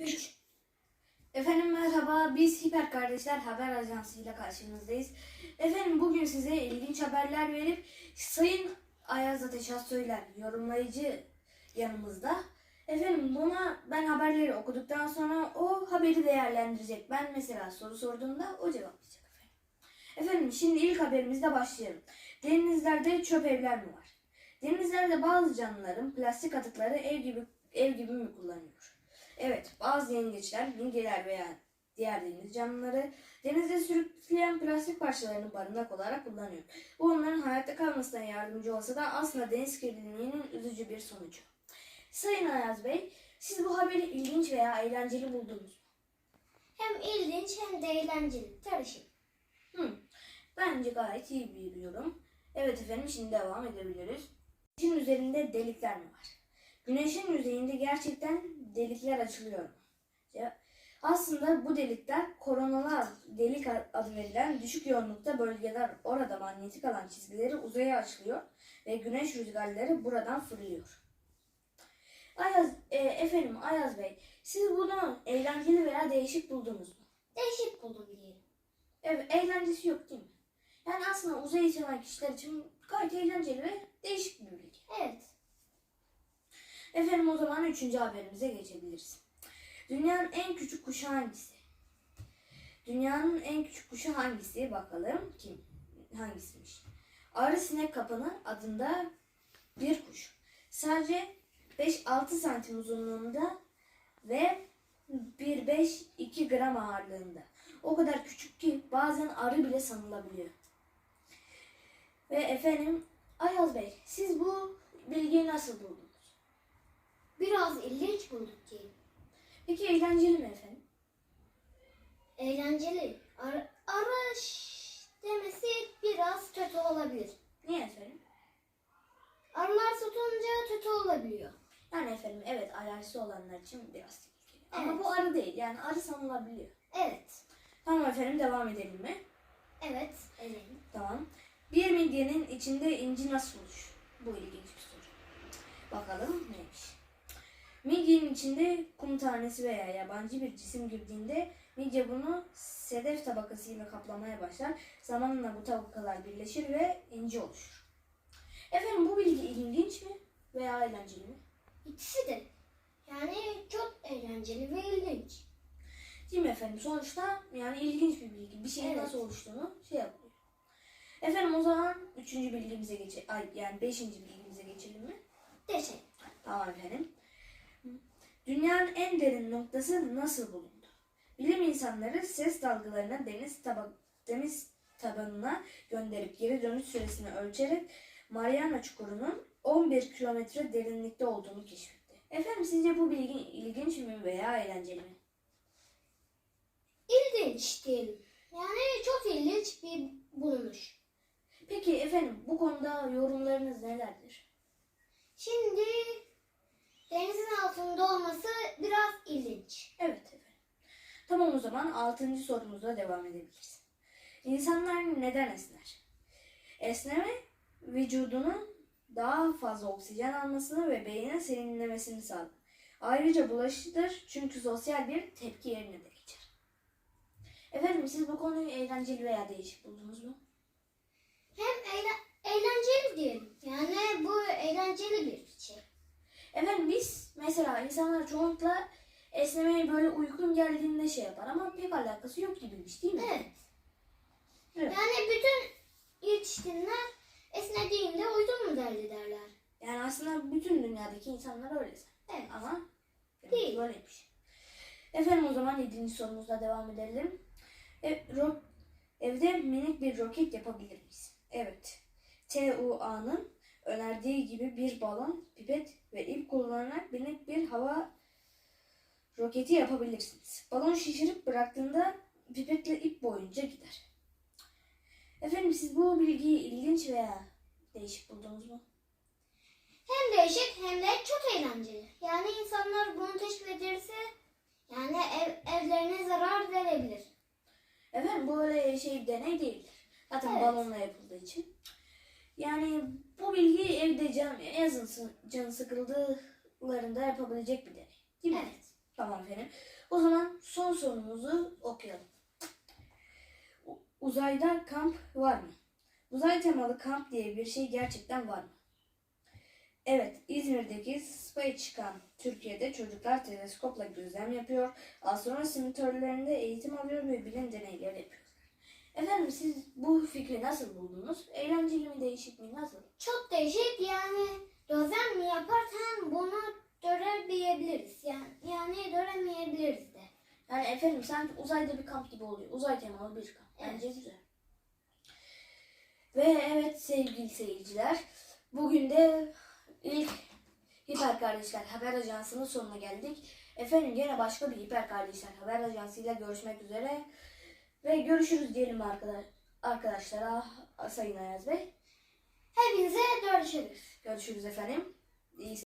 3. Efendim merhaba, biz Hiper Kardeşler Haber Ajansı ile karşınızdayız. Efendim bugün size ilginç haberler verip Sayın Ayaz Ateş Söyler yorumlayıcı yanımızda. Efendim buna ben haberleri okuduktan sonra o haberi değerlendirecek. Ben mesela soru sorduğumda o cevaplayacak efendim. Efendim şimdi ilk haberimizle başlayalım. Denizlerde çöp evler mi var? Denizlerde bazı canlıların plastik atıkları ev gibi ev gibi mi kullanıyor? Evet, bazı yengeçler, midyeler veya diğer deniz canlıları denizde sürükleyen plastik parçalarını barınak olarak kullanıyor. Bu onların hayatta kalmasına yardımcı olsa da aslında deniz kirliliğinin üzücü bir sonucu. Sayın Ayaz Bey, siz bu haberi ilginç veya eğlenceli buldunuz mu? Hem ilginç hem de eğlenceli. Karışık. Hı, bence gayet iyi bir yorum. Evet efendim, şimdi devam edebiliriz. Güneşin üzerinde delikler mi var? Güneşin yüzeyinde gerçekten delikler açılıyor Aslında bu delikler koronalar delik adı verilen düşük yoğunlukta bölgeler orada manyetik alan çizgileri uzaya açılıyor ve güneş rüzgarları buradan fırlıyor. Ayaz, e, efendim Ayaz Bey, siz bunu eğlenceli veya değişik buldunuz mu? Değişik buldum diyelim. Evet, eğlencesi yok değil mi? Yani aslında uzaya açılan kişiler için gayet eğlenceli ve değişik bir bilgi. Evet. Efendim o zaman üçüncü haberimize geçebiliriz. Dünyanın en küçük kuşu hangisi? Dünyanın en küçük kuşu hangisi? Bakalım kim? Hangisiymiş? Arı sinek kapanı adında bir kuş. Sadece 5-6 santim uzunluğunda ve 1-5-2 gram ağırlığında. O kadar küçük ki bazen arı bile sanılabiliyor. Ve efendim Ayaz Bey siz bu bilgiyi nasıl buldunuz? Biraz ilginç bulduk diyelim. Peki eğlenceli mi efendim? Eğlenceli. Ar araş demesi biraz kötü olabilir. Niye efendim? Arılar tutunca kötü olabiliyor. Yani efendim evet alerjisi olanlar için biraz tehlikeli. Ama Evet. bu arı değil yani arı sanılabiliyor. Evet. Tamam efendim devam edelim mi? Evet. Edelim. Tamam. Bir midyenin içinde inci nasıl olur? Bu ilginç bir soru. Bakalım neymiş. Midyenin içinde kum tanesi veya yabancı bir cisim girdiğinde midye bunu sedef tabakasıyla kaplamaya başlar. Zamanla bu tabakalar birleşir ve inci oluşur. Efendim bu bilgi ilginç mi veya eğlenceli mi? İkisi de. Yani çok eğlenceli ve ilginç. Değil mi efendim? Sonuçta yani ilginç bir bilgi. Bir şeyin Evet. nasıl oluştuğunu şey yapıyor. Efendim o zaman üçüncü bilgimize geçelim. Ay yani beşinci bilgimize geçelim mi? Teşekkür. Tamam efendim. Dünyanın en derin noktası nasıl bulundu? Bilim insanları ses dalgalarını deniz, taba deniz tabanına gönderip geri dönüş süresini ölçerek Mariana Çukuru'nun 11 kilometre derinlikte olduğunu keşfetti. Efendim sizce bu bilgi ilginç mi veya eğlenceli mi? İlginç diyelim. Yani çok ilginç bir bulunuş. Peki efendim bu konuda yorumlarınız nelerdir? Şimdi denizin altında olması biraz ilginç. Evet efendim. Tamam o zaman 6. sorumuzla devam edebiliriz. İnsanlar neden esner? Esneme vücudunun daha fazla oksijen almasını ve beynin serinlemesini sağlar. Ayrıca bulaşıcıdır çünkü sosyal bir tepki yerine de geçer. Efendim siz bu konuyu eğlenceli veya değişik buldunuz mu? Hem eğle- eğlenceli diyelim. Yani bu eğlenceli bir. Efendim biz mesela insanlar çoğunlukla esnemeye böyle uykun geldiğinde şey yapar ama pek alakası yok gibiymiş değil mi? Evet. Evet. Yani bütün yetişkinler esnediğinde uydun mu derdi derler. Yani aslında bütün dünyadaki insanlar öyle. Evet. Ama Değil. böyleymiş. Efendim o zaman 7. sorumuzla devam edelim. E, ro- evde minik bir roket yapabilir miyiz? Evet. TUA'nın önerdiği gibi bir balon, pipet ve ip kullanarak minik bir hava roketi yapabilirsiniz. Balon şişirip bıraktığında pipetle ip boyunca gider. Efendim siz bu bilgiyi ilginç veya değişik buldunuz mu? Hem değişik hem de çok eğlenceli. Yani insanlar bunu teşvik ederse yani ev, evlerine zarar verebilir. Efendim bu öyle şey deney değildir. Zaten Evet. balonla yapıldığı için. Yani bu bilgi evde can, yazın sı- canı sıkıldıklarında yapabilecek bir deney. Değil mi? Evet. Tamam efendim. O zaman son sorumuzu okuyalım. Uzayda kamp var mı? Uzay temalı kamp diye bir şey gerçekten var mı? Evet, İzmir'deki Spy çıkan Türkiye'de çocuklar teleskopla gözlem yapıyor, astronot simülatörlerinde eğitim alıyor ve bilim deneyleri yapıyor. Efendim siz bu fikri nasıl buldunuz? Eğlenceli mi, değişik mi, nasıl? Çok değişik yani gözlem mi yaparken bunu göremeyebiliriz. Yani, yani göremeyebiliriz de. Yani efendim sanki uzayda bir kamp gibi oluyor. Uzay temalı bir kamp. Bence güzel. Ve evet sevgili seyirciler. Bugün de ilk Hiper Kardeşler Haber Ajansı'nın sonuna geldik. Efendim gene başka bir Hiper Kardeşler Haber Ajansı ile görüşmek üzere. Ve görüşürüz diyelim arkadaş, arkadaşlara Sayın Ayaz Bey. Hepinize görüşürüz. Görüşürüz efendim. İyi